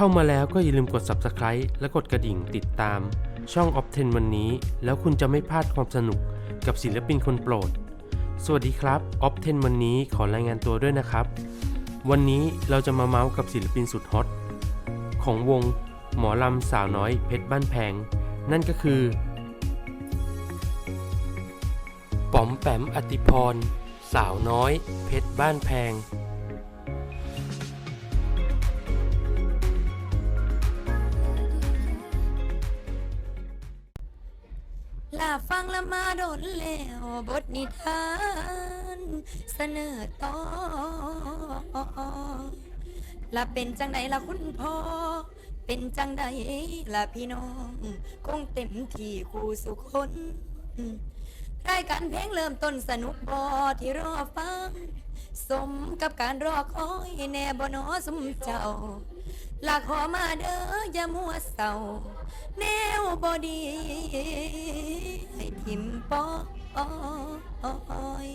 เข้ามาแล้วก็อย่าลืมกด subscribe และกดกระดิ่งติดตาม ช่อง o p 10วันนี้ แล้วคุณจะไม่พลาดความสนุกกับศิลปินคนโปรด สวัสดีครับ o p 10วันนี้ขอรายงานตัวด้วยนะครับ วันนี้เราจะมาเมาส์กับศิลปินสุดฮอตของวงหมอลำสาวน้อยเพชรบ้านแพง นั่นก็คือป๋อมแปมอติพร สาวน้อย เพชรบ้านแพงาฟังและมาโดนแล้วบทนิทาน เสนอต่อละเป็นจังใดละคุณพ่อ เป็นจังใดละพี่น้อง คงเต็มที่คู่สุคนรายการเพลงเริ่มต้นสนุกบอที่รอฟัง สมกับการรอคอยแน่บนอสมเจ้าลาขอมาเด้ออย่ามัวเศร้า แนวบอดี ให้ทิมปอย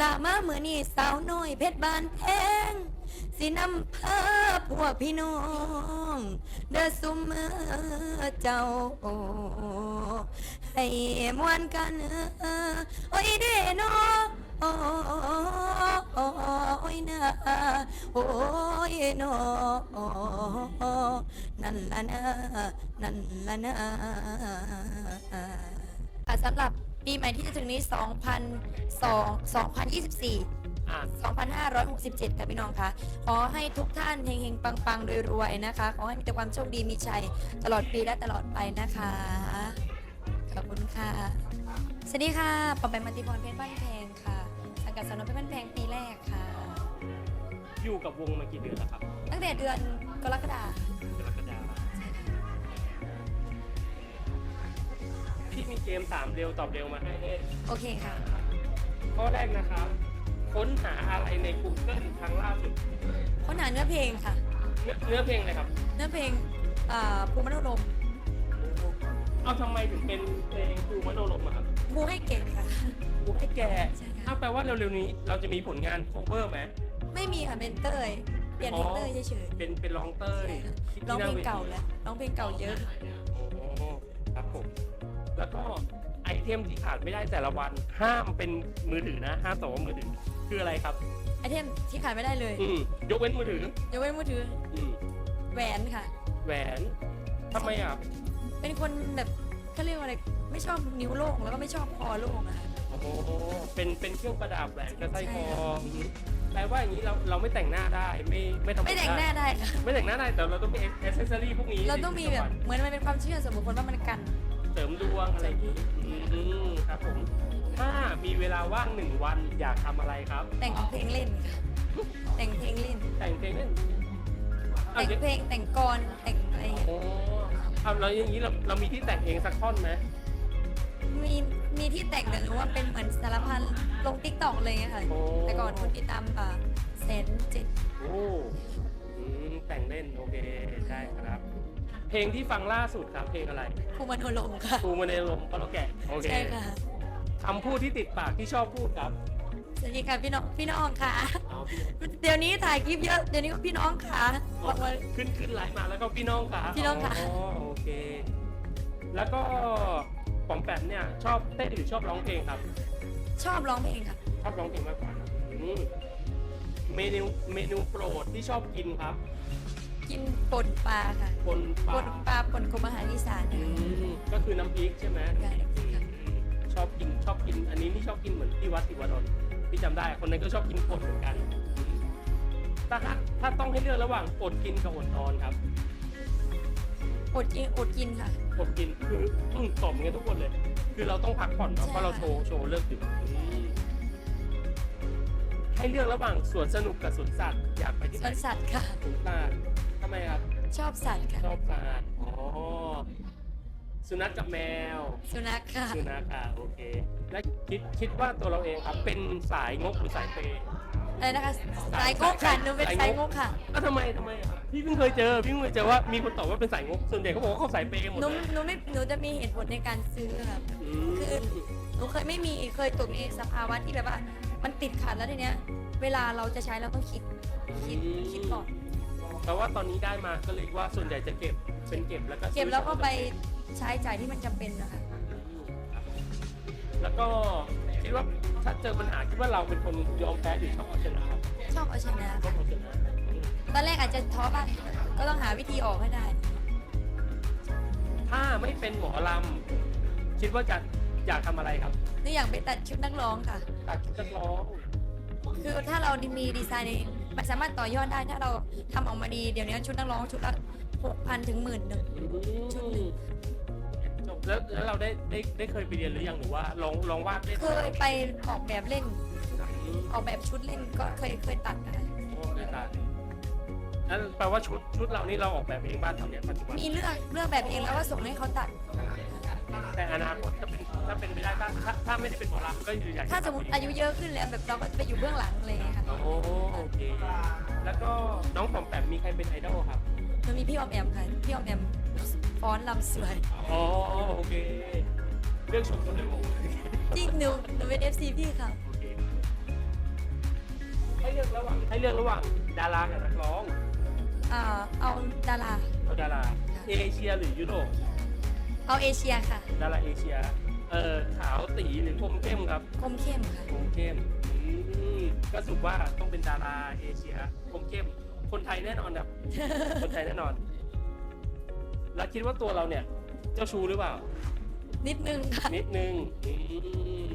ลามาเมื่อนี้สาวน้อยเพชรบานแพงสินำพาพวกพี่น้อง เดอสุมเจ้า ให้มวนกัน โอ้ยเด้นอ โอ้ยนะโอ้ยนอนั่นละนะนั่นละนะสำหรับปีใหม่ที่จะถึงนี้ 2002 2024 2567 ค่ะพี่น้องคะขอให้ทุกท่านเฮงๆ ปังๆรวยๆนะคะ ขอให้มีแต่ความโชคดีมีชัยตลอดปีและตลอดไปนะคะ ขอบคุณค่ะ สวัสดีค่ะปอมแปมมัติพรเพชรบ้านแพ งค่ะสังกัดสนเพชรบ้านแพงปีแรกค่ะ อยู่กับวงมากี่เดือนแล้วครับตั้งแต่เดือนกรกฎาคมกรกฎาคมพี่มีเกมถามเร็วตอบเร็วมาให้เล่นโอเคค่ะ ข้อแรกนะครับ ค้นหาอะไรใน Google ครั้งล่าสุดค้นหาเนื้อเพลงค่ะ เนื้อเนื้อเพลงอะไรครับ เนื้อเพลงอ่าภูมิมโนรมเอาทำไมถึงเป็นเพลงดูมโนรมอะครับภูให้เก่งค่ะ กูให้แกใช่ค่ะ ถ้าแปลว่าเร็วๆนี้เราจะมีผลงาน cover ไหม ไม่มีค่ะเป็นเต้ยเปลี่ยนเพลงเต้ยเฉยเป็นเป็นร้องเต้ยๆใช่ค่ะที่ร้องเพลงหน้วทีเก่าแล้วร้องเพลงเก่าเยอะ โอ้ครับผม แล้วก็ไอเทมที่ขาดไม่ได้แต่ละวัน ห้ามเป็นมือถือนะ ห้ามต่อว่ามือถือ คืออะไรครับ ไอเทมที่ขาดไม่ได้เลยอืมยกเว้นมือถือ ยกเว้นมือถืออืมแหวนค่ะ แหวนทำไมอะ เป็นคนแบบเขาเรียกว่าอะไรไม่ชอบนิ้วโล่งแล้วก็ไม่ชอบคอโล่งอะค่ะโอ้โหเป็นเป็นเครื่องประดับแหวนกระไส้คอใช่ค่ะอืมแปลว่าอย่างนี้เราเราไม่แต่งหน้าได้ไม่ไม่ทำไม่แต่งหน้าได้ค่ะไม่แต่งหน้าได้แต่เราต้องมีเอเซอรี่พวกนี้เราต้องมีแบบเหมือนมันเป็นความเชื่อส่วนบุคคลว่ามันกันเสริมดวงอะไรอย่างนี้อืมครับผมถ้ามีเวลาว่างหนึ่งวันอยากทำอะไรครับ แต่งเพลงเล่นค่ะแต่งเพลงเล่น แต่งเพลงเล่นเอาแต่งอย่างเพลงแต่งกรแต่งอะไรอย่างเงี้ย โอ้เอาแล้วอย่างนี้เราเรามีที่แต่งเองสักท่อนไหม มีมีที่แต่งแต่รู้ว่าเป็นเหมือนสารพันลงติ๊กต็อกเลยอะค่ะ โอ้ แต่ก่อนคนติดตามอ่าแสนเจ็ดโอ้อืมแต่งเล่นโอเคได้ครับ เพลงที่ฟังล่าสุดครับ เพลงอะไรภูมิมโนรมค่ะครูมาในลมก็แล้วแกะโอเคใช่ค่ะ คำพูดที่ติดปากที่ชอบพูดครับสวัสดีค่ะพี่น้องพี่น้องค่ะ เอาพี่เดี๋ยวนี้ถ่ายคลิปเยอะ เดี๋ยวนี้ก็พี่น้องค่ะบอกว่า ขึ้นขึ้นไลน์มาแล้วก็พี่น้องค่ะพี่น้องค่ะอ๋อโอเค แล้วก็ ปอมแปมเนี่ยชอบเต้นหรือชอบร้องเพลงครับ ชอบร้องเพลงค่ะชอบร้องเพลงมากกว่านะอืมเมนูเมนูโปรดที่ชอบกินครับกินป่นปลาค่ะปนปลาป่นปลาป่นกรมอาหารอีสานอืนะคะมก็คือน้ำพริกใช่ไหมค่ะน้ำพริกค่ะชอบกินชอบกิน อันนี้นี่ชอบกินเหมือนที่วัดที่วัดอดพี่จำได้ คนนั้นก็ชอบกินปดเหมือนกันอืมถ้าถ้าต้องให้เลือกระหว่างอดกินกับอดนอนครับ อดกินอดกินค่ะ อดกินคืออืมตอบเหมือนกันทุกคนเลย คือเราต้องพักผ่อนเนอะใช่ เพราะเราโชว์โชว์เลิกดึกอืมให้เลือกระหว่างสวนสนุกกับสวนสัตว์อยากไปที่สไหนวนสัตว์ค่ะ สวนสัตว์ทำไมครับชอบสัตว์ค่ะ ชอบสัตว์อ๋อสุนัขกับแมว สุนัขค่ะ สุนัขอะโอเค และคิดคิดว่าตัวเราเองครับเป็นสายงกหรือสายเปย์ อะไรนะคะสายงกค่ะหนูเป็นสายงกค่ะอะทำไมทำไมอะพี่เพิ่งเคยเจอพี่เพิ่งเคยเจอว่ามีคนตอบว่าเป็นสายงกส่วนใหญ่เขาบอกว่าเขาสายเปย์กันหมดหนูเลยหนูไม่หนูจะมีเหตุผลในการซื้อค่ะอืมคือหนูเคยไม่มีเคยตกในสภาวะที่แบบว่า มันติดขัดแล้วทีเนี้ย เวลาเราจะใช้เราต้องคิดคิดคิดก่อนอ๋อแปลว่าตอนนี้ได้มาก็เลยว่าส่วนใหญ่จะเก็บเป็นเก็บแล้วก็เก็บแล้วก็ไปใช้จ่ายที่มันจำเป็นนะคะ แล้วก็ คิดว่าถ้าเจอปัญหาคิดว่าเราเป็นคนยอมแพ้หรือชอบเอาชนะครับชอบเอาชนะชอบค่ะเอาชนะตอนแรกอาจจะท้อบ้างก็ต้องหาวิธีออกให้ได้ ถ้าไม่เป็นหมอลำคิดว่าจะอยากทำอะไรครับนี่อยากไปตัดชุดนักร้องค่ะตัดชุดนักร้องคือถ้าเรามีดีไซน์เองมันสามารถต่อยอดได้ถ้าเราทำออกมาดีเดี๋ยวนี้ชุดนักร้องชุดละหกพันถึงหมื่นหนึ่งชุดหนึ่งจบ แล้วแล้วเราได้ได้ได้เคยไปเรียนหรือยังหรือว่าลองลองวาดได้เคยไปออกแบบเล่นออกแบบชุดเล่นก็เคยเคยตัดนะคะโอ้ได้ตัดนั่นแปลว่าชุดชุดเรานี่เราออกแบบเองบ้านทำเนี่ยปัจจุบัน มีเลือกเลือกแบบเองแล้วก็ส่งให้เขาตัด แต่อนาคตถ้าเป็นถ้าเป็นไปได้ถ้าถ้าถ้าไม่ได้เป็นหมอลำก็คืออยากจะถ้าสมมติอายุเยอะขึ้นแล้วแบบเราก็ไปอยู่เบื้องหลังอะไรอย่างเลยค่ะโอ้โอเค แล้วก็น้องปอมแปมมีใครเป็นไอดอลครับ มันมีพี่ออมแอมค่ะพี่ออมแอม ฟ้อนลำสวย อ๋อโอเค เรื่องชมคนเลยผมจริงหนูหนูเป็นเอฟซีพี่ค่ะ โอเคให้เลือกระหว่างให้เลือกระหว่างดารากับนักร้องอ่าเอาดารา เอาดาราเอเชียหรือยุโรปเอาเอเชียค่ะดาราเอเชีย เออขาวตีหรือคมเข้มครับ คมเข้มค่ะคมเข้มอืมก็สรุปว่าต้องเป็นดาราเอเชียคมเข้ม คนไทยแน่นอนครับ คนไทยแน่นอน แล้วคิดว่าตัวเราเนี่ย เจ้าชู้หรือเปล่า นิดนึงค่ะ นิดนึงอืม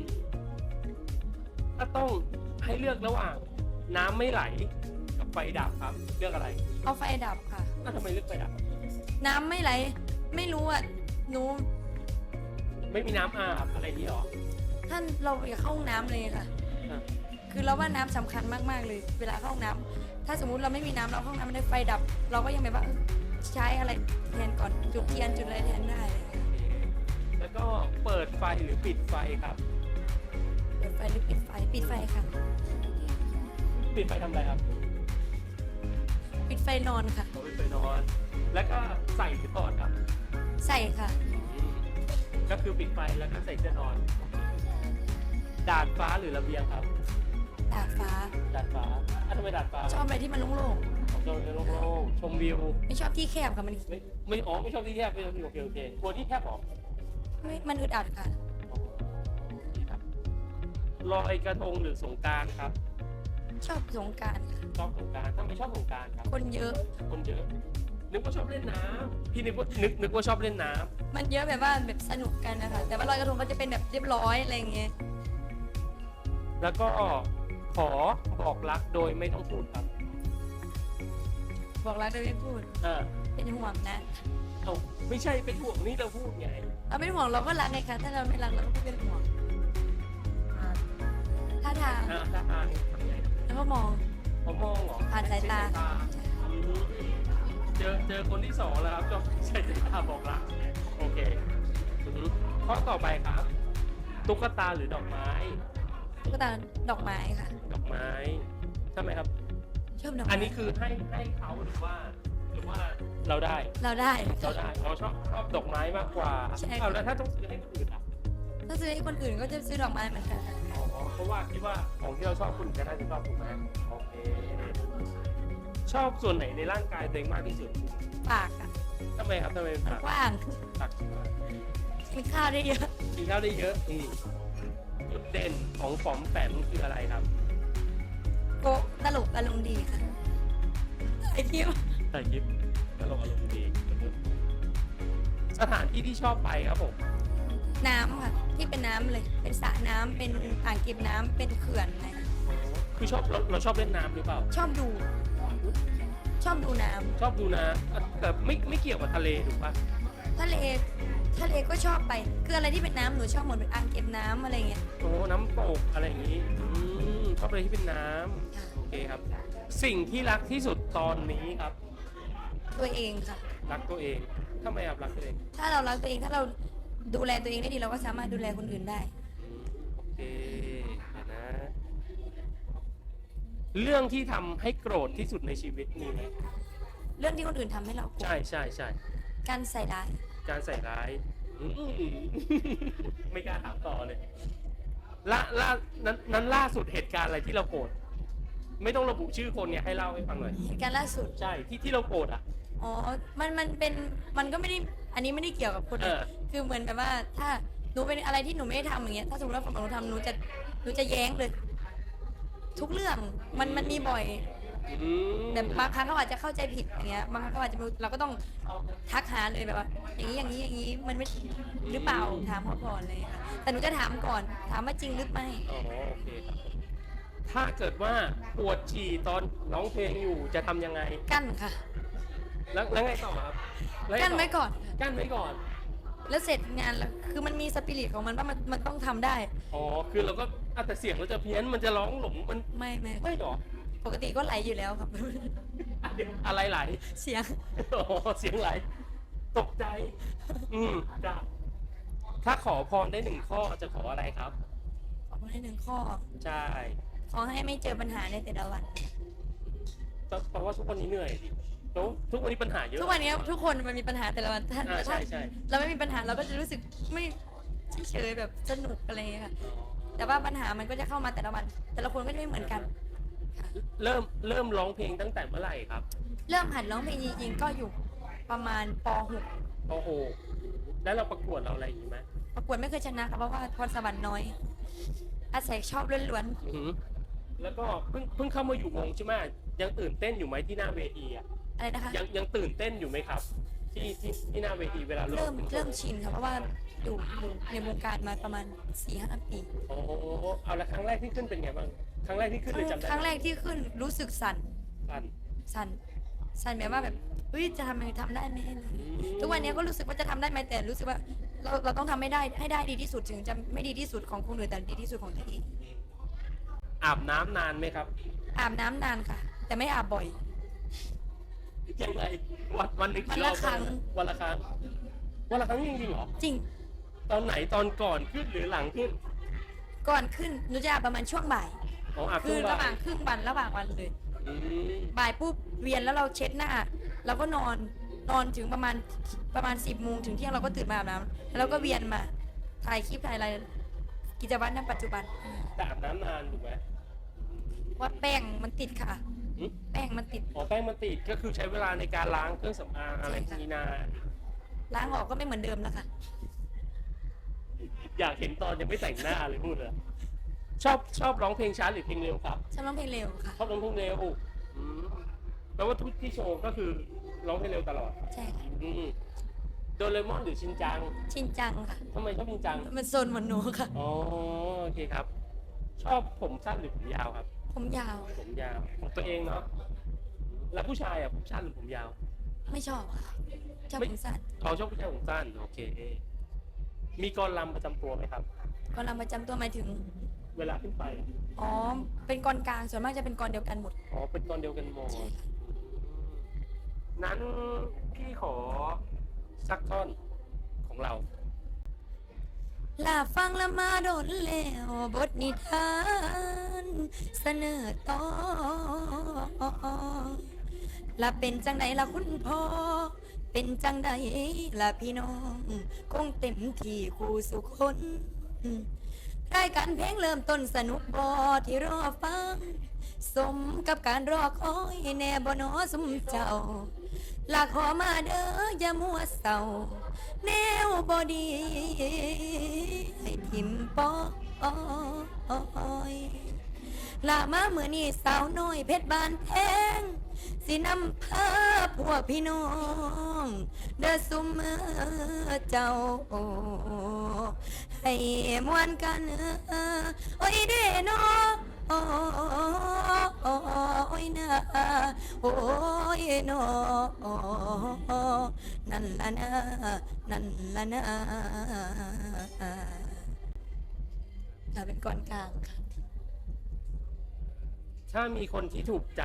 ถ้าต้องให้เลือกระหว่าง น้ำไม่ไหล กับไฟดับครับ เลือกอะไรเอาไฟดับค่ะอ้าวทำไมเลือกไฟดับ น้ำไม่ไหล ไม่รู้อะ หนู ไม่มีน้ำอาบอะไรอย่างนี้หรอ ท่านเราอยากเข้าห้องน้ำเลยค่ะ อะ คือเราว่าน้ำสำคัญมากๆเลย เวลาเข้าห้องน้ำถ้าสมมุติเราไม่มีน้ำเราเข้าห้องน้ำไม่ได้ไฟดับ เราก็ยังแบบว่าเออ ใช้อะไรแทนก่อนจุดเทียนจุดอะไรแทนได้เลยค่ะแล้วก็เปิดไฟหรือปิดไฟครับ เปิดไฟหรือปิดไฟปิดไฟค่ะ ปิดไฟทำอะไรครับปิดไฟนอนค่ะเราปิดไฟนอน แล้วก็ใส่หรือถอดครับ ใส่ค่ะ ก็คือปิดไฟแล้วก็ใส่เสื้อนอน ดาดฟ้าหรือระเบียงครับ ดาดฟ้า ดาดฟ้าอะทำไมดาดฟ้าชอบอะไรที่มันโล่ง ของเราโล่งๆชมวิวๆไม่ชอบที่แคบค่ะมันไม่ไม่อ๋อไม่ชอบที่แคบไม่ชอบที่โอเคโอเคกลัวที่แคบเหรอไม่มันอึดอัดค่ะดีครับลอยกระทงหรือสงกรารครับชอบสงกรารค่ะชอบสงกรารถ้าไม่ชอบสงกรารครับ คนเยอะ คนเยอะนึกว่าชอบเล่นน้ำพี่นึกว่านึกนึกว่าชอบเล่นน้ำมันเยอะแบบว่าแบบสนุกกันนะคะแต่ว่าลอยกระทงก็จะเป็นแบบเรียบร้อยอะไรอย่างเงี้ยแล้วก็ขอบอกรักโดยไม่ต้องพูดครับ บอกรักโดยไม่พูดอ่าเป็นห่วงนะเอาไม่ใช่เป็นห่วงนี่เราพูดไงเราเป็นห่วงเราก็รักไงคะถ้าเราไม่รักเราก็ไม่เป็นห่วงท่าทางอ่าถ้าอ่านทำไงแล้วก็มอง เขามองเหรอผ่านสายตา อืมเจอเจอคนที่สองแล้วครับจบใช้สายตาบอกรักโอเคอือฮึข้อต่อไปครับ ตุ๊กตาหรือดอกไม้ ตุ๊กตาดอกไม้ค่ะ ดอกไม้ใช่ไหมครับ ชอบดอกไม้อันนี้คือให้ให้เขาหรือว่า หรือว่าเราได้เราได้ เราได้เราชอบชอบดอกไม้มากกว่าใช่ค่ะ เอาแล้วถ้าต้องซื้อให้คนอื่นล่ะถ้าซื้อให้คนอื่นก็จะซื้อดอกไม้เหมือนกัน อ๋อเพราะว่าคิดว่าของที่เราชอบคนอื่นก็น่าจะชอบถูกไหมโอเคชอบส่วนไหนในร่างกายตัวเองมากที่สุดปากอะทำไมครับทำไมเป็นปากกว้างปากกินข้าวได้เยอะ กินข้าวได้เยอะอืมจุดเด่นของป๋อมแปมคืออะไรครับ โกะตลกอารมณ์ดีค่ะไอคิวถ่ายคลิปตลกอารมณ์ดีสถานที่ที่ชอบไปครับผม น้ำค่ะ ที่เป็นน้ำเลย เป็นสระน้ำเป็นอ่างเก็บน้ำเป็นเขื่อนอะไรคือชอบเราเราชอบเล่นน้ำหรือเปล่า ชอบดู ชอบดูน้ำชอบดูน้ำอะแต่ไม่ไม่เกี่ยวกับทะเลถูกปะทะเลทะเลก็ชอบไป คืออะไรที่เป็นน้ำหนูชอบหมดเป็นอ่างเก็บน้ำอะไรเงี้ย โอ้น้ำตกอะไรอย่างนี้อืม ชอบอะไรที่เป็นน้ค่ะำโอเคครับ สิ่งที่รักที่สุดตอนนี้ครับ ตัวเองค่ะ รักตัวเองทำไมครับรักตัวเองถ้าเรารักตัวเองถ้าเราดูแลตัวเองได้ดีเราก็สามารถดูแลคนอื่นได้ อืมโอเคเดี๋ยวนะ เรื่องที่ทำให้โกรธที่สุดในชีวิตมีไหมเรื่องที่คนอื่นทำให้เราโกรธใช่ใช่ใช่การใส่ร้ายการใส่ร้ายอืมไม่กล้าถามต่อเลย ล่าล่านั้นนั้นล่าสุดเหตุการณ์อะไรที่เราโกรธไม่ต้องระบุชื่อคนเนี่ยให้เล่าให้ฟังหน่อยเหตุการณ์ล่าสุด ใช่ที่ที่เราโกรธอะ อ๋อ มันมันเป็นมันก็ไม่ได้อันนี้ไม่ได้เกี่ยวกับคนเออ คือเหมือนแบบว่าถ้าหนูเป็นอะไรที่หนูไม่ได้ทำอย่างเงี้ยถ้าสมมติว่าฝั่งหนูทำหนูจะหนูจะแย้งเลย ทุกเรื่องมันมันมีบ่อย อืมแต่บางครั้งเขาอาจจะเข้าใจผิดอย่างเงี้ยบางครั้งเขาอาจจะไม่รู้เราก็ต้องทักหาเลยแบบว่า อย่างนี้อย่างนี้อย่างนี้มันไม่หรือเปล่าถามเขาก่อนเลยค่ะแต่หนูจะถามก่อน ถามว่าจริงหรือไม่อ๋อโอเคครับถ้าเกิดว่าปวดฉี่ตอนร้องเพลงอยู่จะทำยังไง กั้นค่ะ แล้วแล้วไงต่อครับแล้วกั้นไว้ก่อน กั้นไว้ก่อน แล้วเสร็จงานแล้วคือมันมีสปิริตของมันว่ามันมันต้องทำได้ อ๋อ คือเราก็อะแต่เสียงเราจะเพี้ยน มันจะร้องหลง มันไม่ไม่ไม่หรอ ปกติก็ไหลอยู่แล้วครับอะเดี๋ยวอะไรไหลเสียงอ๋อเสียงไหล ตกใจ อืมจ้ะถ้าขอพรได้หนึ่งข้อจะขออะไรครับ ขอให้หนึ่งข้อ ใช่ขอให้ไม่เจอปัญหาในแต่ละวันเพราะว่าทุกวันนี้เหนื่อยดิแล้วทุกวันนี้ปัญหาเยอะ ทุกวันนี้ทุกคนมันมีปัญหาแต่ละวันถ้าอ่าใช่ถ้าใช่ เราไม่มีปัญหาเราก็จะรู้สึกไม่เฉยๆแบบสนุกอะไรอย่างเงี้ยค่ะ แต่ว่าปัญหามันก็จะเข้ามาแต่ละวัน แต่ละคนก็จะไม่เหมือนกันค่ะ เริ่มเริ่มร้องเพลงตั้งแต่เมื่อไหร่ครับเริ่มหัดร้องเพลงจริงๆก็อยู่ประมาณป โอ้โหแล้วเราประกวดเราอะไรอย่างนี้ไหม .6 ประกวดไม่เคยชนะค่ะเพราะว่าพรสวรรค์น้อย อาศัยชอบล้วนอือหือแล้วก็เพิ่งเพิ่งเข้ามาอยู่วงใช่ไหมยังตื่นเต้นอยู่ไหมที่หน้าเวทีอะๆอะไรนะคะ ยังยังตื่นเต้นอยู่ไหมครับ ที่ที่ที่หน้าเวทีเวลาเริ่มขึ้นโชว์เริ่มชินค่ะเพราะว่าอยู่อยู่ในวงการมาประมาณ4ีหปี โอ้โหเอาละครั้งแรกที่ขึ้นเป็นไงบ้าง ครั้งแรกที่ขึ้นเลยจำได้ครั้งแรกที่ขึ้นรู้สึกสั่นสั้นสั่น สั่นแบบว่าแบบเฮ้ยจะทำยังไงทำได้ไหมอะไรอย่างเงี้ยอืมทุกวันนี้ก็รู้สึกว่าจะทำได้ไหมแต่รู้สึกว่าเราเราต้องทำให้ได้ให้ได้ดีที่สุดถึงจะไม่ดีที่สุดของคนอื่นแต่ดีที่สุดของตัวเองอาบน้ำนานไหมครับ อาบน้ำนานค่ะ แต่ไม่อาบบ่อย ยังไงวันวันหนึ่งกี่วันรละอบครั้ง วันละครั้ง วันละครั้งจริงๆเหรอ จริง ตอนไหนตอนก่อนขึ้นหรือหลังขึ้น ก่อนขึ้นหนูจะอาบประมาณช่วงบ่าย อ๋ออาบคืช่อวงระหบ่าว่ายงครึ่งวันระหว่างวันเลย อืมบ่ายปุ๊บเวียนแล้วเราเช็ดหน้าเราก็นอนนอนถึงประมาณประมาณสิบโมงถึงเที่ยงเราก็ตื่นมาอาบน้ำแล้วเราก็เวียนมาถ่ายคลิปถ่ายอะไรกิจวัตรในปัจจุบันแต่อาบน้ำนานถูกไหมว่าแป้งมันติดค่ะหึแป้งมันติด อ๋อแป้งมันติดก็คือใช้เวลาในการล้างเครื่องสำอางอะไรพวกนี้นาน ล้างออกก็ไม่เหมือนเดิมแล้วค่ะ อยากเห็นตอนยังไม่แต่งหน้าเลยพูดเลย ชอบชอบร้องเพลงช้าหรือเพลงเร็วครับ ฉันร้องเพลงเร็วค่ะ ชอบร้องเพลงเร็วอืมแปลว่าทุกที่โชว์ก็คือร้องเพลงเร็วตลอด ใช่ค่ะ อืมโดเรมอนหรือชินจังชินจังค่ะ ทำไมชอบชินจังมันโซนเหมือนหนูค่ะ อ๋อโอเคครับ ชอบผมสั้นหรือผมยาวครับ ผมยาวผมยาวของตัวเองเนาะแล้วผู้ชายอะผมสั้นหรือผมยาว ไม่ชอบค่ะชอบไม่ผมสั้นเขาชอบผู้ชายผมสั้นโอเค มีกรลำประจำตัวไหมครับกรลำประจำตัวหมายถึง เวลาขึ้นไปอ๋อ เป็นกรกลางส่วนมากจะเป็นกรเดียวกันหมด อ๋อเป็นกรเดียวกันหมดใช่ค่ะ นั้นพี่ขอสักท่อนของเรา ลาฟังละมาโดนแล้วบทนิทาน เสนอต่อละเป็นจังใดละคุณพ่อ เป็นจังใดละพี่น้อง คงเต็มที่คู่สุคน รายการเพลงเริ่มต้นสนุกบอที่รอฟัง สมกับการรอคอยแน่บ่นอสมเจ้า ลาขอมาเด้ออย่ามัวเศร้า แนวบอดีให้ทิมปอยลามาเมื่อนี้สาวน้อยเพชรบานแพง สินำพาพวกพี่น้องเด้อสุมเมื่อเจ้า ให้มวนกันเออโอ้ยเด้นอโอ้ยนะโอ้ยนอนั่นละนะนั่นละนะเราเป็นก่อนกลางค่ะ ถ้ามีคนที่ถูกใจ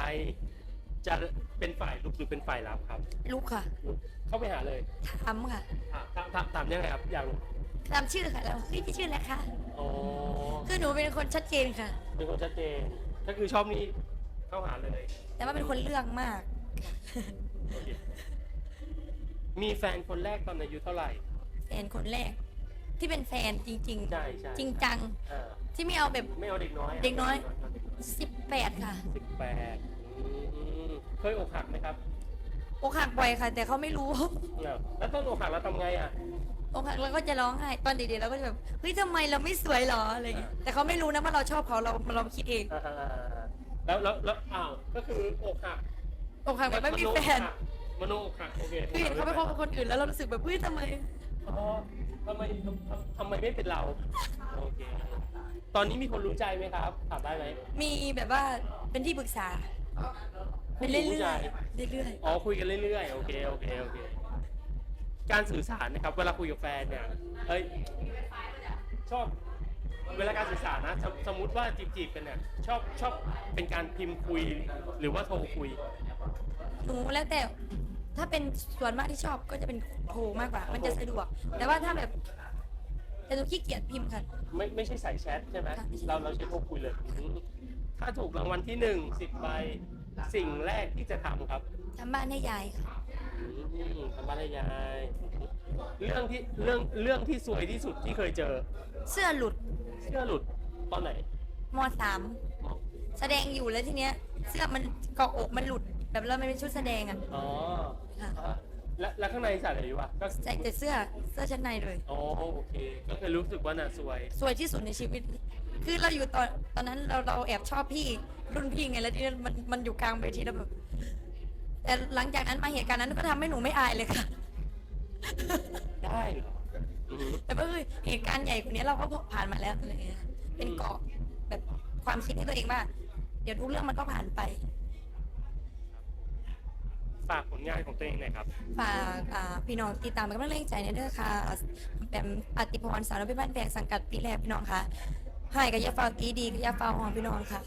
จะเป็นฝ่ายลุกหรือเป็นฝ่ายรับครับลูกค่ะ เข้าไปหาเลยถามค่ะ อะถามถามถามยังไงครับอย่างตามชื่อค่ะแล้วพี่พี่ชื่ออะไรคะอ๋อคือหนูเป็นคนชัดเจนค่ะ เป็นคนชัดเจนก็คือชอบนี่เข้าหาเลยแต่ว่าเป็นคนเลือกมาก โอเคมีแฟนคนแรกตอนอายุเท่าไหร่ แฟนคนแรก ที่เป็นแฟนจริง ใช่ใช่ๆ จริงจังเออที่ไม่เอาแบบ ไม่เอาเด็กน้อยะเด็กน้อย 18 ค่ะ สิบแปด เคยอกหักไหมครับอกหักบ่อยค่ะ แต่เขาไม่รู้เออแล้วต้นอกหักเราทำไงอะ อกหักเราก็จะร้องไห้ตอนเด็กๆเราก็จะแบบเฮ้ยทำไมเราไม่สวยหรออะไรเงี้ยแต่เขาไม่รู้นะว่าเราชอบเขาเราเราคิดเองอ่าแล้วแล้วแล้วอ้าวก็คืออกหักอกหักแบบไม่มีแฟนมโนอกหักโอเคคือเห็นเขาไปคบกับคนอื่นแล้วเรารู้สึกแบบเฮ้ยทำไม อ๋อทำไมทำทำไมไม่เป็นเราโอเคตอนนี้มีคนรู้ใจไหมครับถามได้ไหมมีแบบว่าเป็นที่ปรึกษา ไปเรื่ผู้ชาอยๆเรื่อยอ๋อคุยกันเรื่อยๆโอเคโอเคโอเคการสื่อสารนะครับ เวลาคุยกับแฟนเนี่ยเอ้ยชอบ เวลาการสื่อสารนะสมสมมุติว่าจีบๆกันเนี่ยชอบชอบเป็นการพิมพ์คุยหรือว่าโทรคุย ๆหนูแล้วแต่ถ้าเป็นส่วนมากที่ชอบก็จะเป็นโทรมากกว่า มันจะสะดวก แต่ว่าถ้าแบบแต่หนูขี้เกียจพิมพ์ค่ะ ไม่ไม่ใช่สายแชทใช่ไหมค่ะไม่ใช่เราเราใช้โทรคุยเลยอืมถ้าถูกรางวัลที่หนึ่งสิบใบ สิ่งแรกที่จะทำครับทำบ้านให้ยายค่ะอืมทำบ้านให้ยายเรื่องที่เรื่องเรื่องที่สวยที่สุดที่เคยเจอ เสื้อหลุดเสื้อหลุดตอนไหนมสามแสดงอยู่แล้วทีเนี้ย เสื้อมันเกาะอกมันหลุดแบบเราไม่เป็นชุดแสดงอะ อ๋อค่ะ อะแล้วแล้วข้างในใส่อะไรอยู่วะก็ใส่แต่เสื้อเสื้อชั้นในเลย อ๋อโอเค ก็คือรู้สึกว่าน่ะสวย สวยที่สุดในชีวิต คือเราอยู่ตอนตอนนั้นเราเราแอบชอบพี่รุ่นพี่ไงแล้วทีนี้มันมันอยู่กลางเวทีแล้วแบบแต่หลังจากนั้นมาเหตุการณ์นั้นก็ทำให้หนูไม่อายเลยค่ะ ได้เหรออืมแต่ก็คือเหตุการณ์ใหญ่กว่านี้เราก็ผ่านมาแล้วอะไรเงี้ยเป็นเกราะแบบความคิดให้ตัวเองว่า เดี๋ยวทุกเรื่องมันก็ผ่านไป ฝากผลงานของตัวเองหน่อยครับ ฝากอ่าพี่น้องติดตามเป็นกำลังใจในเด้อค่ะแบมอติพรสาวน้อยเพี่บ้านแพงสังกัดปีแรกพี่น้องค่ะ ให้กับยาฟาวตีดีกับยาฟาวขอนพี่น้องค่ะ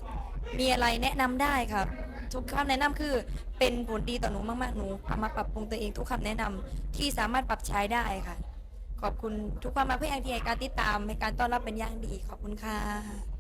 มีอะไรแนะนำได้ครับ ทุกคำแนะนำคือเป็นผลดีต่อหนูมากๆหนูเอามาปรับปรุงตัวเองทุกคำแนะนำที่สามารถปรับใช้ได้ค่ะ ขอบคุณทุกความมาเพื่อแองทีการติดตามในการต้อนรับเป็นอย่างดีขอบคุณค่ะ